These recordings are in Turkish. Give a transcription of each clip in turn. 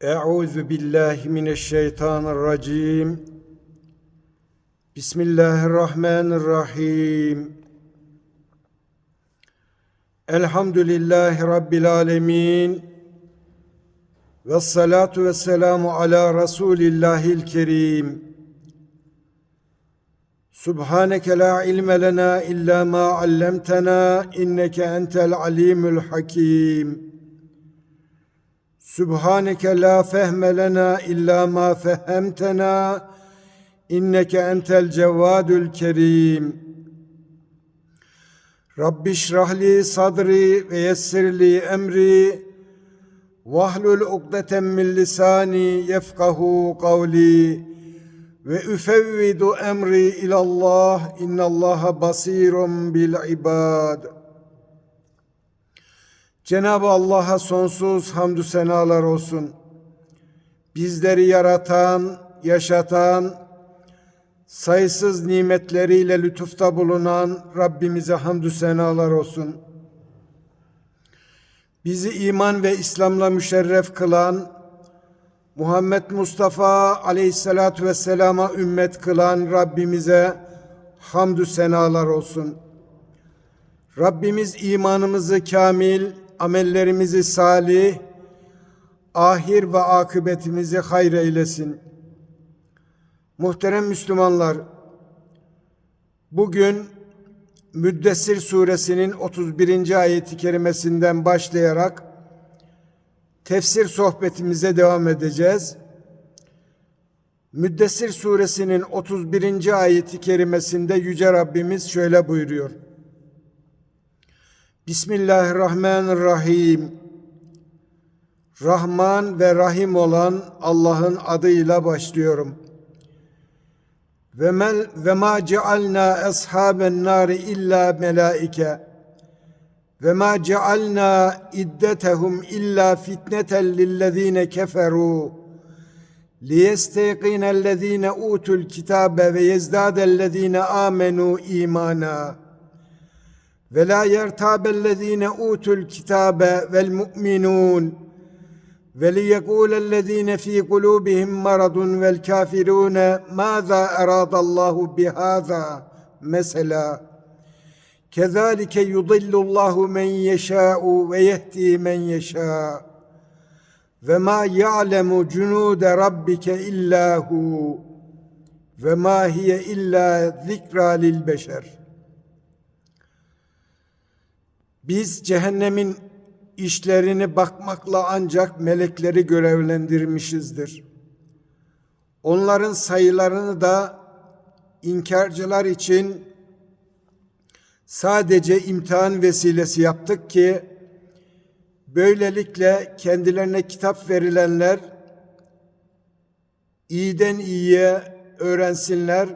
Euzu billahi mineşşeytanirracim. Bismillahirrahmanirrahim. Elhamdülillahi Rabbil alemin. Ve salatu ve selamu ala Resulillahil kerim. Subhaneke la ilme lena illa ma allamtena inneke entel alimul hakim. سبحانك لا فهم لنا إلا ما فهمتنا إنك أنت الجواد الكريم. رب اشرح لي صدري ويسر لي أمري واحلل عقدة من لساني يفقه قولي وأفوض أمري إلى الله إن الله بصير بالعباد. Cenab-ı Allah'a sonsuz hamdü senalar olsun. Bizleri yaratan, yaşatan, sayısız nimetleriyle lütufta bulunan Rabbimize hamdü senalar olsun. Bizi iman ve İslam'la müşerref kılan, Muhammed Mustafa aleyhissalatu vesselama ümmet kılan Rabbimize hamdü senalar olsun. Rabbimiz imanımızı kamil, amellerimizi salih, ahir ve akıbetimizi hayır eylesin. Muhterem Müslümanlar, bugün Müddessir suresinin 31. ayeti kerimesinden başlayarak tefsir sohbetimize devam edeceğiz. Müddessir suresinin 31. ayeti kerimesinde Yüce Rabbimiz şöyle buyuruyor. Bismillahirrahmanirrahim. Rahman ve Rahim olan Allah'ın adıyla başlıyorum. Ve men ve ma cealna ashaben nari illa melaike ve ma cealna iddetehum illa fitneten lillezine keferu liyesteyqinellezine utul kitabe ve yezdadellezine amenu imana.'' ولا يرتاب الذين أوتوا الكتاب والمؤمنون وليقول الذين في قلوبهم مرض والكافرون ماذا أراد الله بهذا مثلا؟ كذلك يضل الله من يشاء ويهدي من يشاء وما يعلم جنود ربك إلا هو وما هي إلا ذكرى للبشر. Biz cehennemin işlerini bakmakla ancak melekleri görevlendirmişizdir. Onların sayılarını da inkarcılar için sadece imtihan vesilesi yaptık ki böylelikle kendilerine kitap verilenler iyiden iyiye öğrensinler,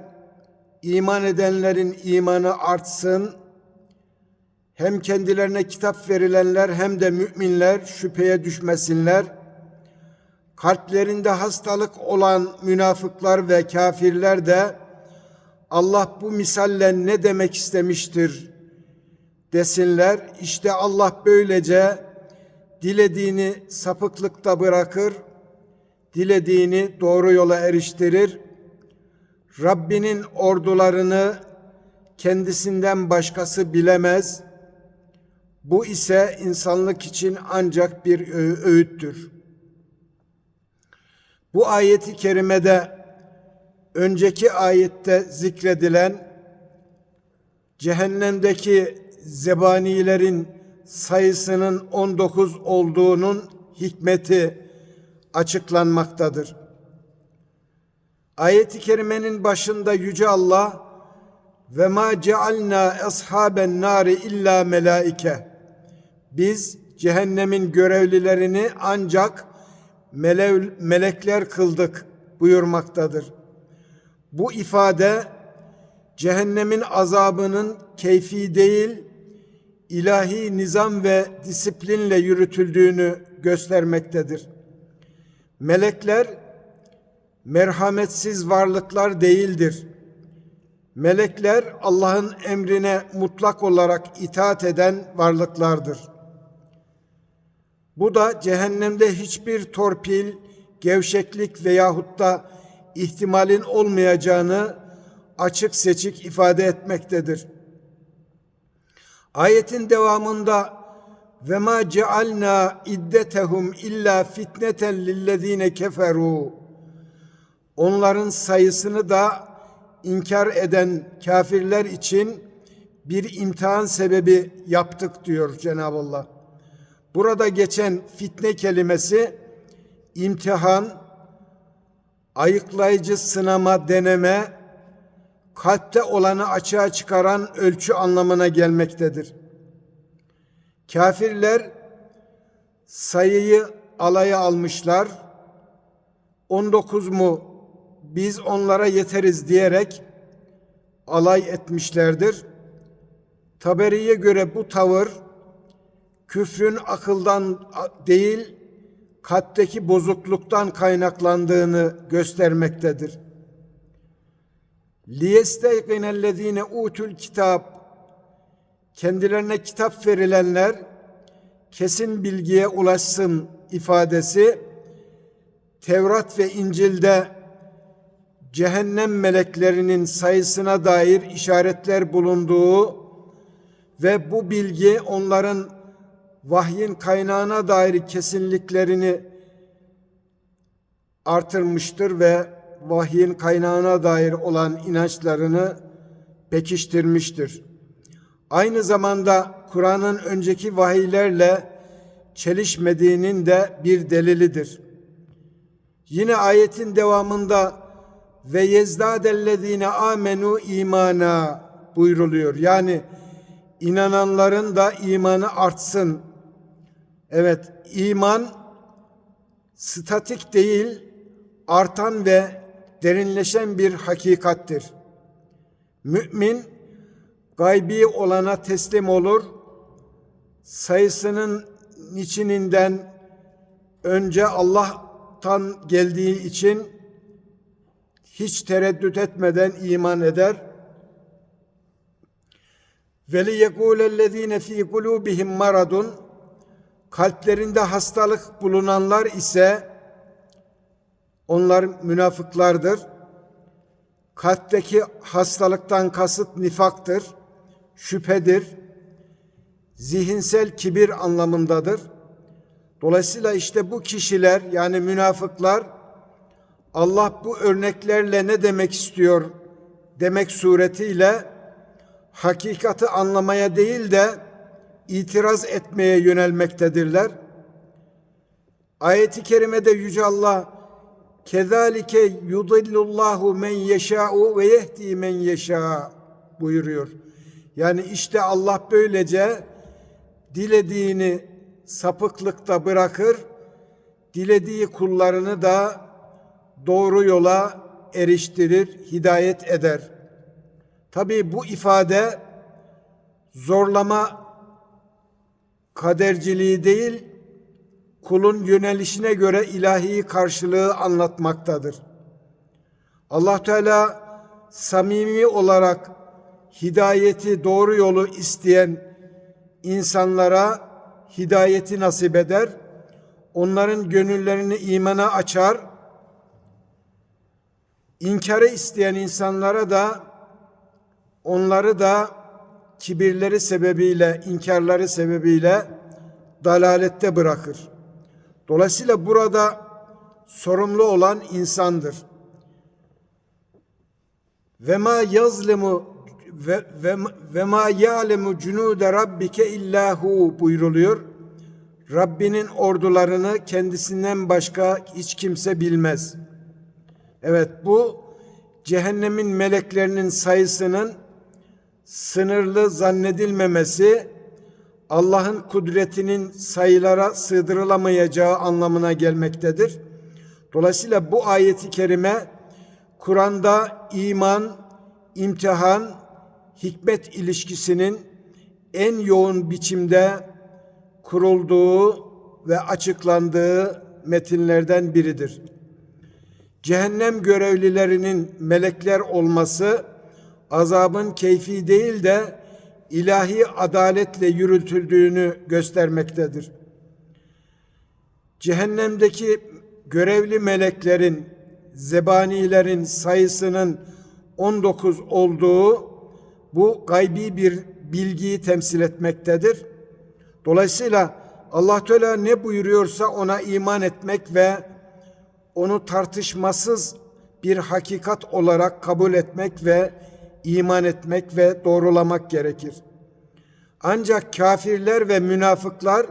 iman edenlerin imanı artsın, hem kendilerine kitap verilenler hem de müminler şüpheye düşmesinler. Kalplerinde hastalık olan münafıklar ve kafirler de Allah bu misalle ne demek istemiştir desinler. İşte Allah böylece dilediğini sapıklıkta bırakır, dilediğini doğru yola eriştirir. Rabbinin ordularını kendisinden başkası bilemez.'' Bu ise insanlık için ancak bir öğüttür. Bu ayeti kerimede önceki ayette zikredilen cehennemdeki zebanilerin sayısının 19 olduğunun hikmeti açıklanmaktadır. Ayeti kerimenin başında yüce Allah ve ma cealna ashaben nari illa melaike biz cehennemin görevlilerini ancak melev, melekler kıldık buyurmaktadır. Bu ifade cehennemin azabının keyfi değil, ilahi nizam ve disiplinle yürütüldüğünü göstermektedir. Melekler merhametsiz varlıklar değildir. Melekler Allah'ın emrine mutlak olarak itaat eden varlıklardır. Bu da cehennemde hiçbir torpil, gevşeklik veyahut da ihtimalin olmayacağını açık seçik ifade etmektedir. Ayetin devamında ve ma cealna iddetehum illa fitneten lillezine keferu onların sayısını da inkar eden kafirler için bir imtihan sebebi yaptık diyor Cenab-ı Allah. Burada geçen fitne kelimesi imtihan, ayıklayıcı sınama, deneme, kalpte olanı açığa çıkaran ölçü anlamına gelmektedir. Kafirler sayıyı alaya almışlar. 19 mu biz onlara yeteriz diyerek alay etmişlerdir. Taberi'ye göre bu tavır küfrün akıldan değil kalpteki bozukluktan kaynaklandığını göstermektedir. liyesteyqinellezine utul kitap kendilerine kitap verilenler kesin bilgiye ulaşsın ifadesi Tevrat ve İncil'de cehennem meleklerinin sayısına dair işaretler bulunduğu ve bu bilgi onların vahyin kaynağına dair kesinliklerini artırmıştır ve vahyin kaynağına dair olan inançlarını pekiştirmiştir. Aynı zamanda Kur'an'ın önceki vahiylerle çelişmediğinin de bir delilidir. Yine ayetin devamında ve yezdadellezine amenu imana buyruluyor. Yani inananların da imanı artsın. Evet, iman statik değil, artan ve derinleşen bir hakikattir. Mümin gaybi olana teslim olur. Sayısının içininden önce Allah'tan geldiği için hiç tereddüt etmeden iman eder. Ve liyekulellezine fi kulubihim maradun kalplerinde hastalık bulunanlar ise onlar münafıklardır. Kalpteki hastalıktan kasıt nifaktır, şüphedir, zihinsel kibir anlamındadır. Dolayısıyla işte bu kişiler yani münafıklar Allah bu örneklerle ne demek istiyor demek suretiyle hakikati anlamaya değil de itiraz etmeye yönelmektedirler. Ayeti kerimede Yüce Allah kezalike yudillullahu men yeşâ'u ve yehdi men yeşâ buyuruyor. Yani işte Allah böylece dilediğini sapıklıkta bırakır, dilediği kullarını da doğru yola eriştirir, hidayet eder. Tabii bu ifade zorlama kaderciliği değil, kulun yönelişine göre ilahi karşılığı anlatmaktadır. Allah Teala samimi olarak hidayeti, doğru yolu isteyen insanlara hidayeti nasip eder. Onların gönüllerini imana açar. İnkarı isteyen insanlara da onları da kibirleri sebebiyle, inkarları sebebiyle dalalette bırakır. Dolayısıyla burada sorumlu olan insandır. Ve ma yazlimu ve ve, ve ma ya'lemu cunude rabbike illahu buyruluyor. Rabbinin ordularını kendisinden başka hiç kimse bilmez. Evet bu cehennemin meleklerinin sayısının sınırlı zannedilmemesi Allah'ın kudretinin sayılara sığdırılamayacağı anlamına gelmektedir. Dolayısıyla bu ayeti kerime Kur'an'da iman, imtihan, hikmet ilişkisinin en yoğun biçimde kurulduğu ve açıklandığı metinlerden biridir. Cehennem görevlilerinin melekler olması azabın keyfi değil de ilahi adaletle yürütüldüğünü göstermektedir. Cehennemdeki görevli meleklerin, zebanilerin sayısının 19 olduğu bu gaybi bir bilgiyi temsil etmektedir. Dolayısıyla Allah Teala ne buyuruyorsa ona iman etmek ve onu tartışmasız bir hakikat olarak kabul etmek ve iman etmek ve doğrulamak gerekir. Ancak kafirler ve münafıklar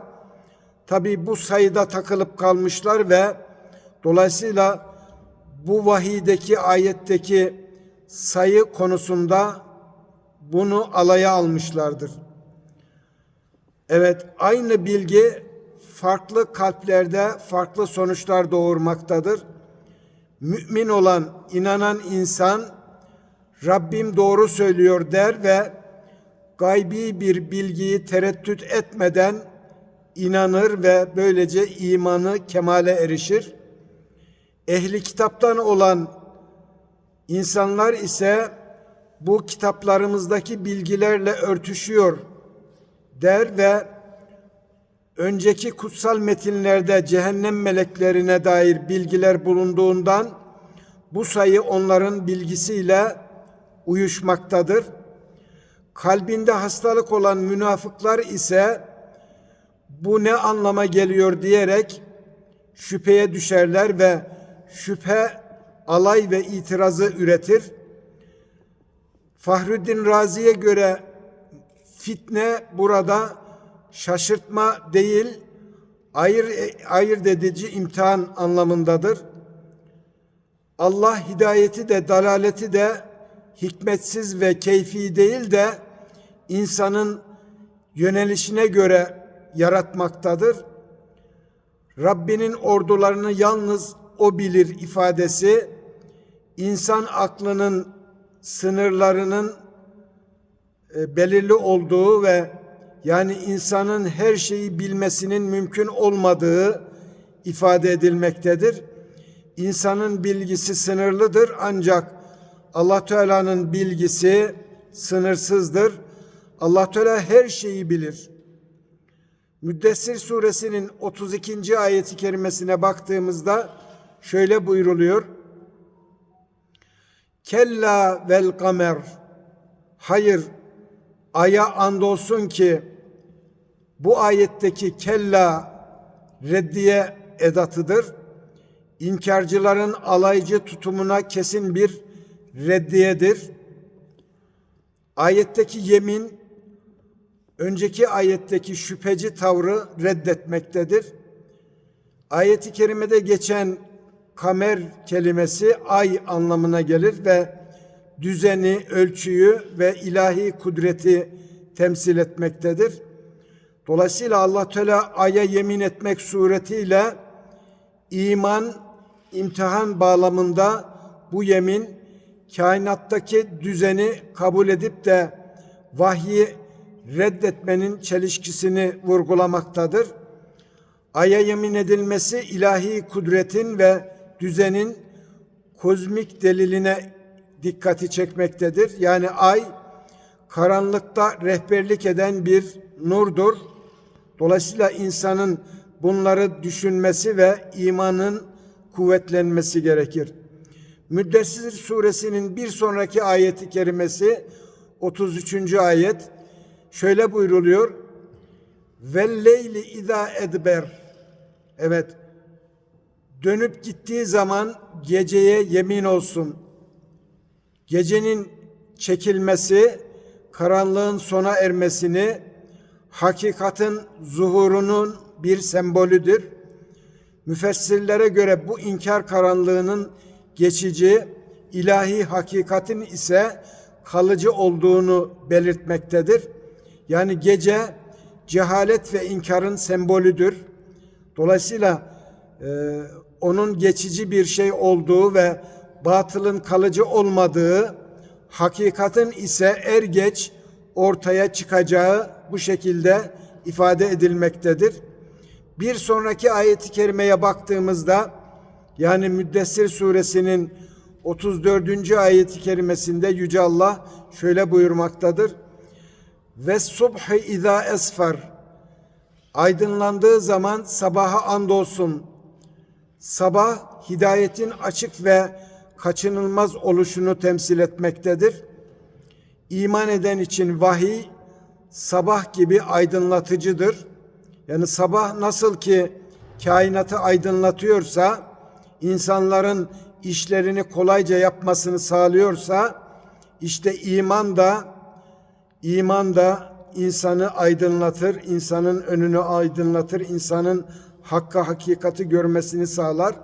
tabi bu sayıda takılıp kalmışlar ve dolayısıyla bu vahiydeki ayetteki sayı konusunda bunu alaya almışlardır. Evet, aynı bilgi farklı kalplerde farklı sonuçlar doğurmaktadır. Mümin olan, inanan insan Rabbim doğru söylüyor der ve gaybi bir bilgiyi tereddüt etmeden inanır ve böylece imanı kemale erişir. Ehli kitaptan olan insanlar ise bu kitaplarımızdaki bilgilerle örtüşüyor der ve önceki kutsal metinlerde cehennem meleklerine dair bilgiler bulunduğundan bu sayı onların bilgisiyle uyuşmaktadır. Kalbinde hastalık olan münafıklar ise bu ne anlama geliyor diyerek şüpheye düşerler ve şüphe alay ve itirazı üretir. Fahruddin Razi'ye göre fitne burada şaşırtma değil, ayır, ayırt edici imtihan anlamındadır. Allah hidayeti de dalaleti de hikmetsiz ve keyfi değil de insanın yönelişine göre yaratmaktadır. Rabbinin ordularını yalnız o bilir ifadesi insan aklının sınırlarının e, belirli olduğu ve yani insanın her şeyi bilmesinin mümkün olmadığı ifade edilmektedir. İnsanın bilgisi sınırlıdır ancak Allah Teala'nın bilgisi sınırsızdır. Allah Teala her şeyi bilir. Müddessir suresinin 32. ayeti kerimesine baktığımızda şöyle buyruluyor. Kella vel kamer. Hayır, aya andolsun ki bu ayetteki kella reddiye edatıdır. İnkarcıların alaycı tutumuna kesin bir reddiyedir. Ayetteki yemin önceki ayetteki şüpheci tavrı reddetmektedir. Ayeti kerimede geçen kamer kelimesi ay anlamına gelir ve düzeni, ölçüyü ve ilahi kudreti temsil etmektedir. Dolayısıyla Allah Teala aya yemin etmek suretiyle iman imtihan bağlamında bu yemin kainattaki düzeni kabul edip de vahyi reddetmenin çelişkisini vurgulamaktadır. Aya yemin edilmesi ilahi kudretin ve düzenin kozmik deliline dikkati çekmektedir. Yani ay karanlıkta rehberlik eden bir nurdur. Dolayısıyla insanın bunları düşünmesi ve imanın kuvvetlenmesi gerekir. Müddessir suresinin bir sonraki ayeti kerimesi 33. ayet şöyle buyruluyor. Velleyli izâ edber. Evet. Dönüp gittiği zaman geceye yemin olsun. Gecenin çekilmesi, karanlığın sona ermesini, hakikatin zuhurunun bir sembolüdür. Müfessirlere göre bu inkar karanlığının geçici, ilahi hakikatin ise kalıcı olduğunu belirtmektedir. Yani gece cehalet ve inkarın sembolüdür. Dolayısıyla e, onun geçici bir şey olduğu ve batılın kalıcı olmadığı, hakikatin ise er geç ortaya çıkacağı bu şekilde ifade edilmektedir. Bir sonraki ayeti kerimeye baktığımızda yani Müddessir suresinin 34. ayeti kerimesinde Yüce Allah şöyle buyurmaktadır. Ve subhi izâ esfer aydınlandığı zaman sabaha andolsun sabah hidayetin açık ve kaçınılmaz oluşunu temsil etmektedir. İman eden için vahiy sabah gibi aydınlatıcıdır. Yani sabah nasıl ki kainatı aydınlatıyorsa, insanların işlerini kolayca yapmasını sağlıyorsa, işte iman da iman da insanı aydınlatır, insanın önünü aydınlatır, insanın hakka hakikati görmesini sağlar.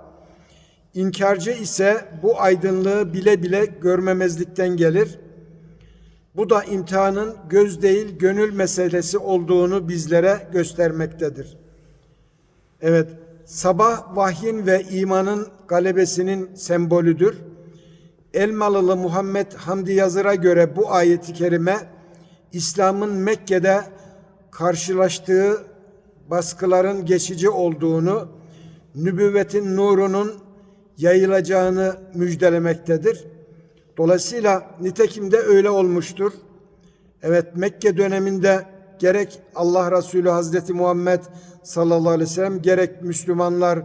İnkarcı ise bu aydınlığı bile bile görmemezlikten gelir. Bu da imtihanın göz değil gönül meselesi olduğunu bizlere göstermektedir. Evet, sabah vahyin ve imanın galebesinin sembolüdür. Elmalılı Muhammed Hamdi Yazır'a göre bu ayeti kerime İslam'ın Mekke'de karşılaştığı baskıların geçici olduğunu, nübüvvetin nurunun yayılacağını müjdelemektedir. Dolayısıyla nitekim de öyle olmuştur. Evet Mekke döneminde gerek Allah Resulü Hazreti Muhammed sallallahu aleyhi ve sellem gerek Müslümanlar,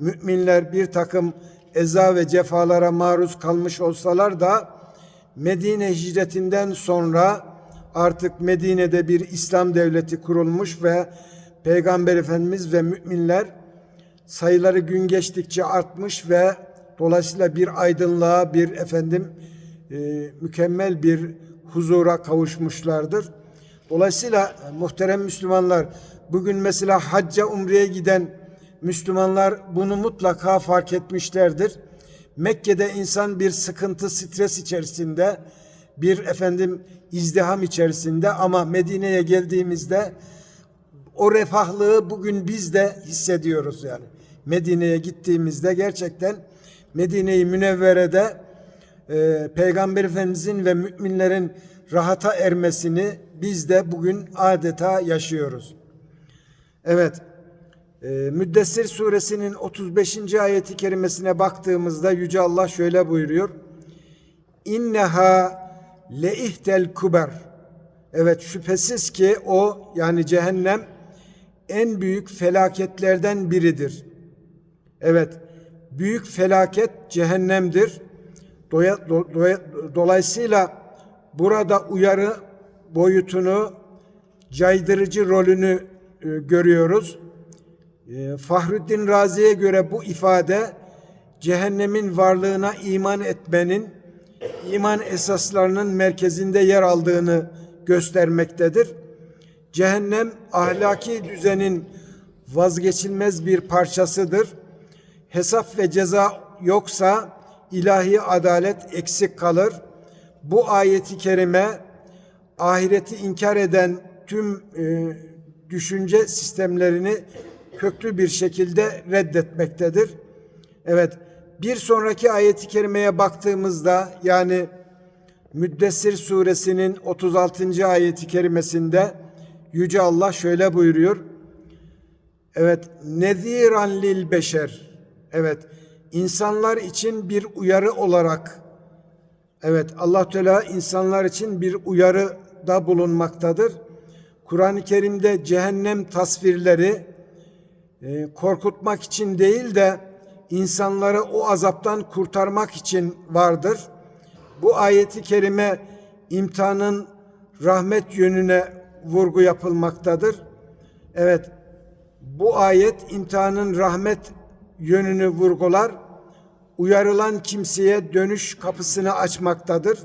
müminler bir takım eza ve cefalara maruz kalmış olsalar da Medine hicretinden sonra artık Medine'de bir İslam devleti kurulmuş ve Peygamber Efendimiz ve müminler sayıları gün geçtikçe artmış ve dolayısıyla bir aydınlığa, bir efendim e, mükemmel bir huzura kavuşmuşlardır. Dolayısıyla e, muhterem Müslümanlar bugün mesela hacca umreye giden Müslümanlar bunu mutlaka fark etmişlerdir. Mekke'de insan bir sıkıntı, stres içerisinde, bir efendim izdiham içerisinde ama Medine'ye geldiğimizde o refahlığı bugün biz de hissediyoruz yani. Medine'ye gittiğimizde gerçekten Medine-i Münevvere'de e, Peygamber Efendimizin ve müminlerin rahata ermesini biz de bugün adeta yaşıyoruz. Evet, e, Müddessir suresinin 35. ayeti kerimesine baktığımızda Yüce Allah şöyle buyuruyor. İnneha leihtel kuber. Evet şüphesiz ki o yani cehennem en büyük felaketlerden biridir. Evet, büyük felaket cehennemdir. Dolayısıyla burada uyarı boyutunu, caydırıcı rolünü e, görüyoruz. E, Fahrettin Razi'ye göre bu ifade cehennemin varlığına iman etmenin iman esaslarının merkezinde yer aldığını göstermektedir. Cehennem ahlaki düzenin vazgeçilmez bir parçasıdır. Hesap ve ceza yoksa ilahi adalet eksik kalır. Bu ayeti kerime ahireti inkar eden tüm e, düşünce sistemlerini köklü bir şekilde reddetmektedir. Evet, bir sonraki ayeti kerimeye baktığımızda yani Müddessir suresinin 36. ayeti kerimesinde Yüce Allah şöyle buyuruyor. Evet, neziran lil beşer. Evet, insanlar için bir uyarı olarak Evet, Allah Teala insanlar için bir uyarı da bulunmaktadır. Kur'an-ı Kerim'de cehennem tasvirleri e, korkutmak için değil de insanları o azaptan kurtarmak için vardır. Bu ayeti kerime imtihanın rahmet yönüne vurgu yapılmaktadır. Evet, bu ayet imtihanın rahmet yönünü vurgular. Uyarılan kimseye dönüş kapısını açmaktadır.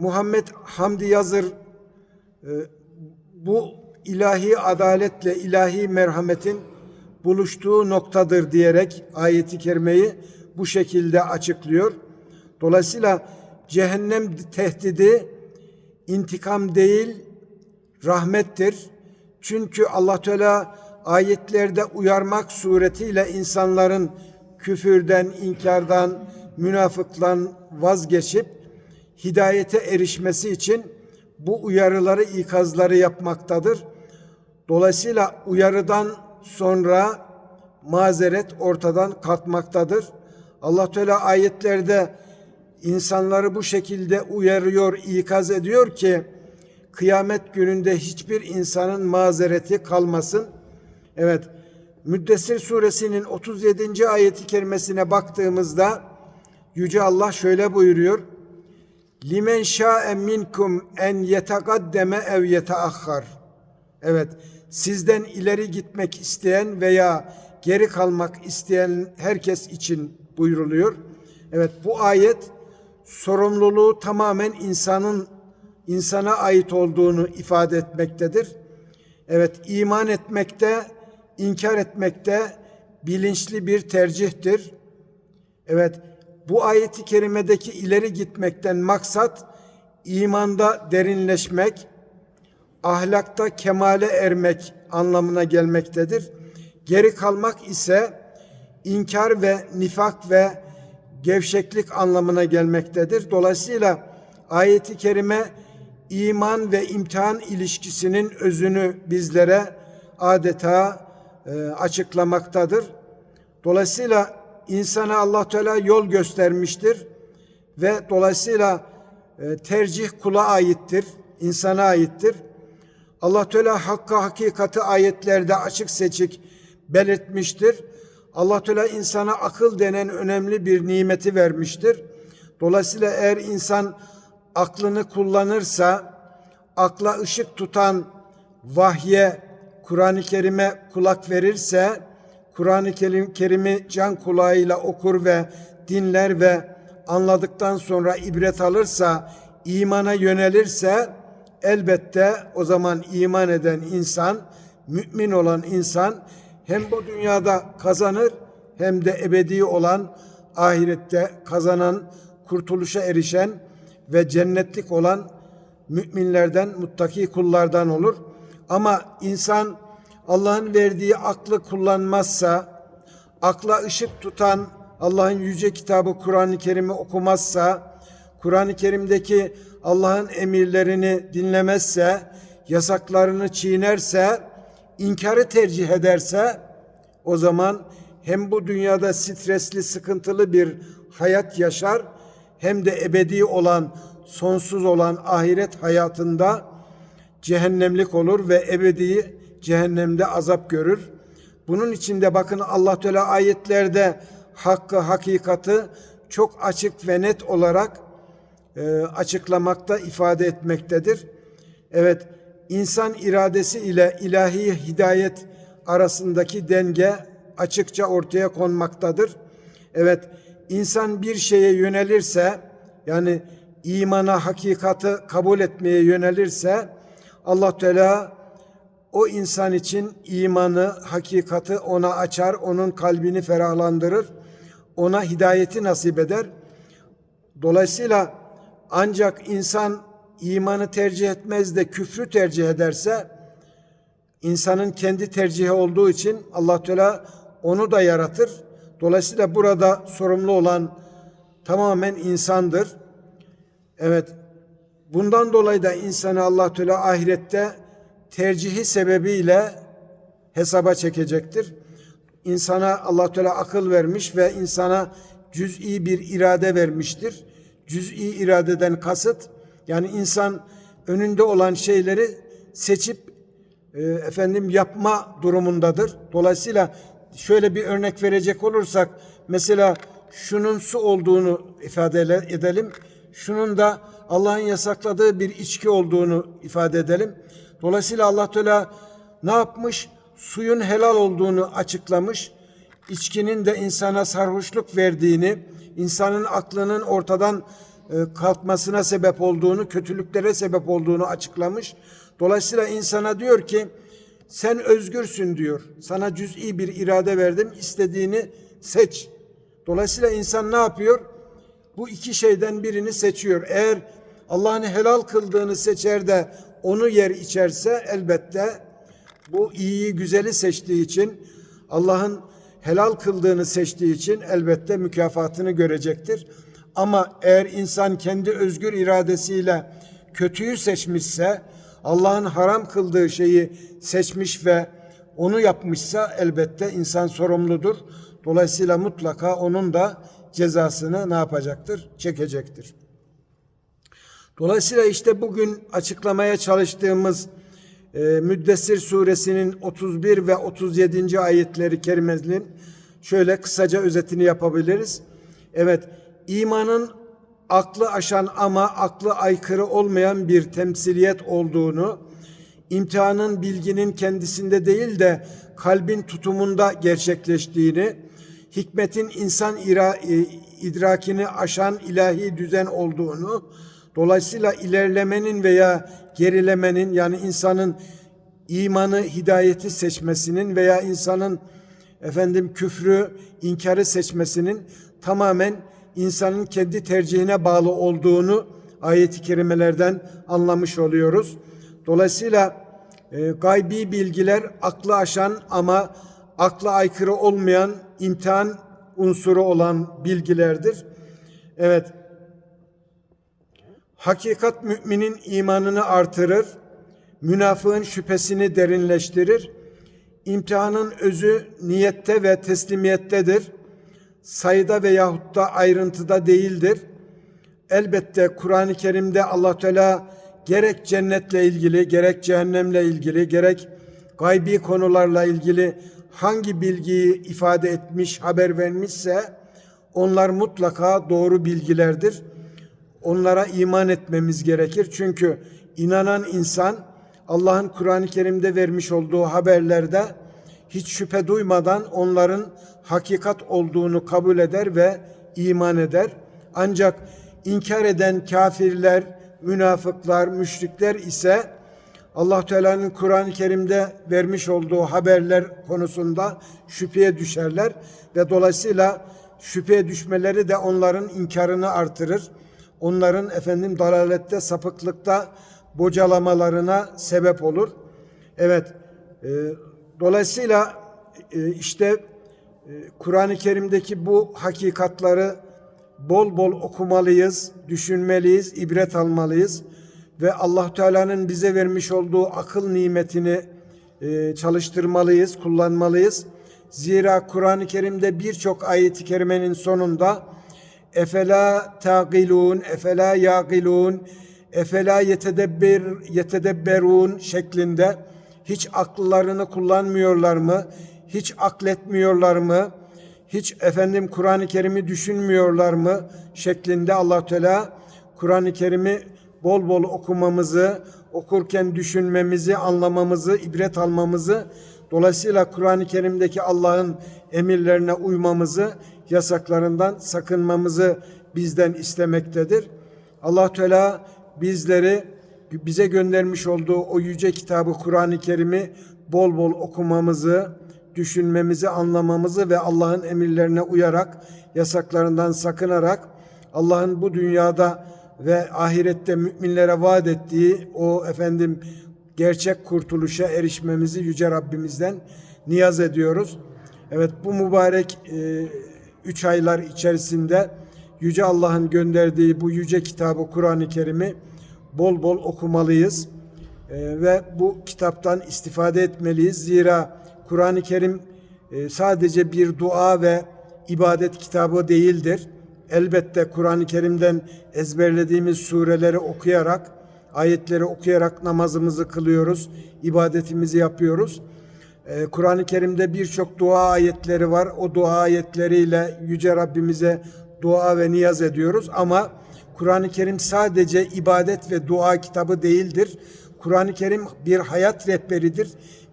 Muhammed Hamdi Yazır e, bu ilahi adaletle ilahi merhametin buluştuğu noktadır diyerek ayeti kerimeyi bu şekilde açıklıyor. Dolayısıyla cehennem tehdidi intikam değil rahmettir. Çünkü Allah Teala ayetlerde uyarmak suretiyle insanların küfürden, inkardan, münafıklan vazgeçip hidayete erişmesi için bu uyarıları, ikazları yapmaktadır. Dolayısıyla uyarıdan sonra mazeret ortadan kalkmaktadır. Allah Teala ayetlerde insanları bu şekilde uyarıyor, ikaz ediyor ki kıyamet gününde hiçbir insanın mazereti kalmasın. Evet, Müddessir suresinin 37. ayeti kerimesine baktığımızda Yüce Allah şöyle buyuruyor. Limen şa'e minkum en yetekaddeme ev yeteahhar. Evet, sizden ileri gitmek isteyen veya geri kalmak isteyen herkes için buyruluyor. Evet, bu ayet sorumluluğu tamamen insanın insana ait olduğunu ifade etmektedir. Evet, iman etmekte, inkar etmekte bilinçli bir tercihtir. Evet, bu ayeti kerimedeki ileri gitmekten maksat imanda derinleşmek, ahlakta kemale ermek anlamına gelmektedir. Geri kalmak ise inkar ve nifak ve gevşeklik anlamına gelmektedir. Dolayısıyla ayeti kerime iman ve imtihan ilişkisinin özünü bizlere adeta e, açıklamaktadır. Dolayısıyla insana Allah Teala yol göstermiştir ve dolayısıyla e, tercih kula aittir, insana aittir. Allah Teala hakka hakikati ayetlerde açık seçik belirtmiştir. Allah Teala insana akıl denen önemli bir nimeti vermiştir. Dolayısıyla eğer insan aklını kullanırsa, akla ışık tutan vahye, Kur'an-ı Kerim'e kulak verirse, Kur'an-ı Kerim, Kerim'i can kulağıyla okur ve dinler ve anladıktan sonra ibret alırsa, imana yönelirse, elbette o zaman iman eden insan, mümin olan insan hem bu dünyada kazanır hem de ebedi olan ahirette kazanan, kurtuluşa erişen ve cennetlik olan müminlerden, muttaki kullardan olur. Ama insan Allah'ın verdiği aklı kullanmazsa, akla ışık tutan Allah'ın yüce kitabı Kur'an-ı Kerim'i okumazsa, Kur'an-ı Kerim'deki Allah'ın emirlerini dinlemezse, yasaklarını çiğnerse, inkarı tercih ederse o zaman hem bu dünyada stresli, sıkıntılı bir hayat yaşar hem de ebedi olan, sonsuz olan ahiret hayatında cehennemlik olur ve ebedi cehennemde azap görür. Bunun içinde bakın Allah Teala ayetlerde hakkı, hakikati çok açık ve net olarak e, açıklamakta, ifade etmektedir. Evet, insan iradesi ile ilahi hidayet arasındaki denge açıkça ortaya konmaktadır. Evet, insan bir şeye yönelirse, yani imana, hakikati kabul etmeye yönelirse, Allah Teala o insan için imanı, hakikati ona açar, onun kalbini ferahlandırır, ona hidayeti nasip eder. Dolayısıyla ancak insan imanı tercih etmez de küfrü tercih ederse insanın kendi tercihi olduğu için Allah Teala onu da yaratır. Dolayısıyla burada sorumlu olan tamamen insandır. Evet. Bundan dolayı da insanı Allah Teala ahirette tercihi sebebiyle hesaba çekecektir. İnsana Allah Teala akıl vermiş ve insana cüz'i bir irade vermiştir. Cüz'i iradeden kasıt yani insan önünde olan şeyleri seçip e, efendim yapma durumundadır. Dolayısıyla şöyle bir örnek verecek olursak mesela şunun su olduğunu ifade edelim. Şunun da Allah'ın yasakladığı bir içki olduğunu ifade edelim. Dolayısıyla Allah Teala ne yapmış? Suyun helal olduğunu açıklamış. İçkinin de insana sarhoşluk verdiğini, insanın aklının ortadan e, kalkmasına sebep olduğunu, kötülüklere sebep olduğunu açıklamış. Dolayısıyla insana diyor ki sen özgürsün diyor. Sana cüz'i bir irade verdim. istediğini seç. Dolayısıyla insan ne yapıyor? Bu iki şeyden birini seçiyor. Eğer Allah'ın helal kıldığını seçer de onu yer içerse elbette bu iyiyi güzeli seçtiği için Allah'ın helal kıldığını seçtiği için elbette mükafatını görecektir. Ama eğer insan kendi özgür iradesiyle kötüyü seçmişse, Allah'ın haram kıldığı şeyi seçmiş ve onu yapmışsa elbette insan sorumludur. Dolayısıyla mutlaka onun da cezasını ne yapacaktır? Çekecektir. Dolayısıyla işte bugün açıklamaya çalıştığımız e, Müddessir suresinin 31 ve 37. ayetleri kerimesinin şöyle kısaca özetini yapabiliriz. Evet, imanın aklı aşan ama aklı aykırı olmayan bir temsiliyet olduğunu, imtihanın bilginin kendisinde değil de kalbin tutumunda gerçekleştiğini, hikmetin insan e, idrakini aşan ilahi düzen olduğunu, dolayısıyla ilerlemenin veya gerilemenin yani insanın imanı, hidayeti seçmesinin veya insanın efendim küfrü, inkarı seçmesinin tamamen insanın kendi tercihine bağlı olduğunu ayet-i kerimelerden anlamış oluyoruz. Dolayısıyla e, gaybi bilgiler aklı aşan ama akla aykırı olmayan imtihan unsuru olan bilgilerdir. Evet. Hakikat müminin imanını artırır, münafığın şüphesini derinleştirir. İmtihanın özü niyette ve teslimiyettedir. Sayıda veyahut da ayrıntıda değildir. Elbette Kur'an-ı Kerim'de Allah Teala gerek cennetle ilgili, gerek cehennemle ilgili, gerek gaybi konularla ilgili hangi bilgiyi ifade etmiş, haber vermişse onlar mutlaka doğru bilgilerdir. Onlara iman etmemiz gerekir. Çünkü inanan insan Allah'ın Kur'an-ı Kerim'de vermiş olduğu haberlerde hiç şüphe duymadan onların hakikat olduğunu kabul eder ve iman eder. Ancak inkar eden kafirler, münafıklar, müşrikler ise Allah Teala'nın Kur'an-ı Kerim'de vermiş olduğu haberler konusunda şüpheye düşerler ve dolayısıyla şüpheye düşmeleri de onların inkarını artırır. Onların efendim dalalette, sapıklıkta bocalamalarına sebep olur. Evet. E, dolayısıyla e, işte e, Kur'an-ı Kerim'deki bu hakikatları bol bol okumalıyız, düşünmeliyiz, ibret almalıyız ve Allah Teala'nın bize vermiş olduğu akıl nimetini e, çalıştırmalıyız, kullanmalıyız. Zira Kur'an-ı Kerim'de birçok ayet-i kerimenin sonunda efela taqilun, efela yaqilun, efela yetedebber yetedebberun şeklinde hiç akıllarını kullanmıyorlar mı? Hiç akletmiyorlar mı? Hiç efendim Kur'an-ı Kerim'i düşünmüyorlar mı? şeklinde Allah Teala Kur'an-ı Kerim'i bol bol okumamızı, okurken düşünmemizi, anlamamızı, ibret almamızı, dolayısıyla Kur'an-ı Kerim'deki Allah'ın emirlerine uymamızı, yasaklarından sakınmamızı bizden istemektedir. Allah Teala bizleri bize göndermiş olduğu o yüce kitabı Kur'an-ı Kerim'i bol bol okumamızı, düşünmemizi, anlamamızı ve Allah'ın emirlerine uyarak, yasaklarından sakınarak Allah'ın bu dünyada ve ahirette müminlere vaat ettiği o efendim gerçek kurtuluşa erişmemizi yüce Rabbimizden niyaz ediyoruz. Evet bu mübarek e, üç aylar içerisinde yüce Allah'ın gönderdiği bu yüce kitabı Kur'an-ı Kerim'i bol bol okumalıyız. E, ve bu kitaptan istifade etmeliyiz. Zira Kur'an-ı Kerim e, sadece bir dua ve ibadet kitabı değildir elbette Kur'an-ı Kerim'den ezberlediğimiz sureleri okuyarak, ayetleri okuyarak namazımızı kılıyoruz, ibadetimizi yapıyoruz. Ee, Kur'an-ı Kerim'de birçok dua ayetleri var. O dua ayetleriyle Yüce Rabbimize dua ve niyaz ediyoruz. Ama Kur'an-ı Kerim sadece ibadet ve dua kitabı değildir. Kur'an-ı Kerim bir hayat rehberidir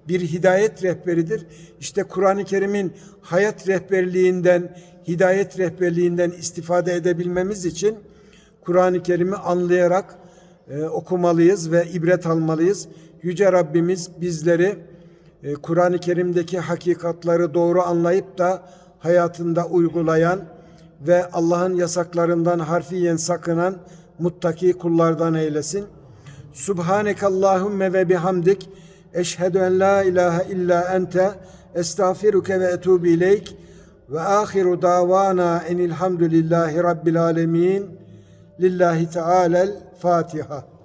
bir hidayet rehberidir. İşte Kur'an-ı Kerim'in hayat rehberliğinden, hidayet rehberliğinden istifade edebilmemiz için Kur'an-ı Kerim'i anlayarak e, okumalıyız ve ibret almalıyız. Yüce Rabbimiz bizleri e, Kur'an-ı Kerim'deki hakikatları doğru anlayıp da hayatında uygulayan ve Allah'ın yasaklarından harfiyen sakınan muttaki kullardan eylesin. Subhanekallahümme ve bihamdik. Eşhedü en la ilahe illa ente estağfiruke ve etubu ileyk ve ahiru davana enilhamdülillahi rabbil alemin lillahi teala'l Fatiha.